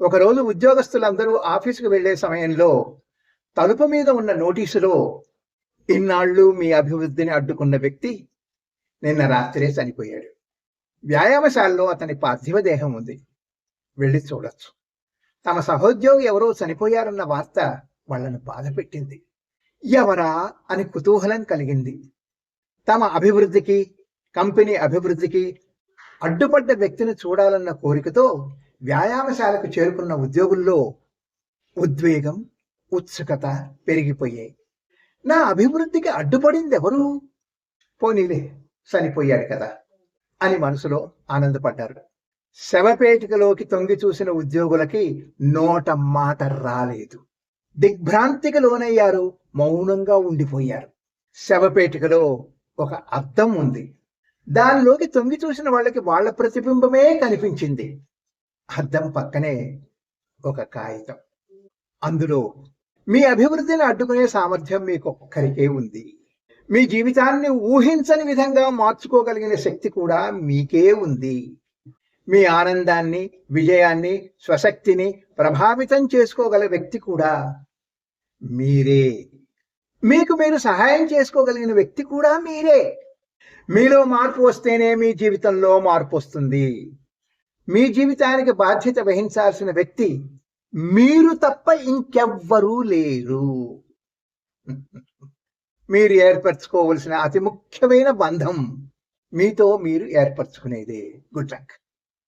ఒకరోజు ఉద్యోగస్తులందరూ ఆఫీసుకు వెళ్ళే సమయంలో తలుపు మీద ఉన్న నోటీసులో ఇన్నాళ్ళు మీ అభివృద్ధిని అడ్డుకున్న వ్యక్తి నిన్న రాత్రే చనిపోయాడు. వ్యాయామశాలలో అతని పార్థివ దేహం ఉంది. వెళ్ళి చూడొచ్చు. తమ సహోద్యోగి ఎవరో చనిపోయారన్న వార్త వాళ్ళను బాధపెట్టింది ఎవరా? అని కుతూహలం కలిగింది. తమ అభివృద్ధికి కంపెనీ అభివృద్ధికి అడ్డుపడ్డ వ్యక్తిని చూడాలన్న కోరికతో వ్యాయామశాలకు చేరుకున్న ఉద్యోగుల్లో ఉద్వేగం ఉత్సుకత పెరిగిపోయాయి. నా అభివృద్ధికి అడ్డుపడింది ఎవరు పోనీలే చనిపోయాడు కదా అని మనసులో ఆనందపడ్డారు. శవపేటికలోకి తొంగి చూసిన ఉద్యోగులకి నోట మాట రాలేదు. దిగ్భ్రాంతికి లోనయ్యారు మౌనంగా ఉండిపోయారు. శవపేటికలో ఒక అద్దం ఉంది. దానిలోకి తొంగి చూసిన వాళ్ళకి వాళ్ళ ప్రతిబింబమే కనిపించింది. అద్దం పక్కనే ఒక కాగితం. అందులో మీ అభివృద్ధిని అడ్డుకునే సామర్థ్యం మీకు ఒక్కరికే ఉంది. మీ జీవితాన్ని ఊహించని విధంగా మార్చుకోగలిగిన శక్తి కూడా మీకే ఉంది. మీ ఆనందాన్ని విజయాన్ని స్వశక్తిని ప్రభావితం చేసుకోగల వ్యక్తి కూడా మీరే. మీకు మీరు సహాయం చేసుకోగలిగిన వ్యక్తి కూడా మీరే. మీలో మార్పు వస్తేనే మీ జీవితంలో మార్పు వస్తుంది. మీ జీవితానికి బాధ్యత వహించాల్సిన వ్యక్తి మీరు తప్ప ఇంకెవ్వరూ లేరు. మీరు ఏర్పరచుకోవలసిన అతి ముఖ్యమైన బంధం మీతో మీరు ఏర్పరచుకునేదే. Good luck.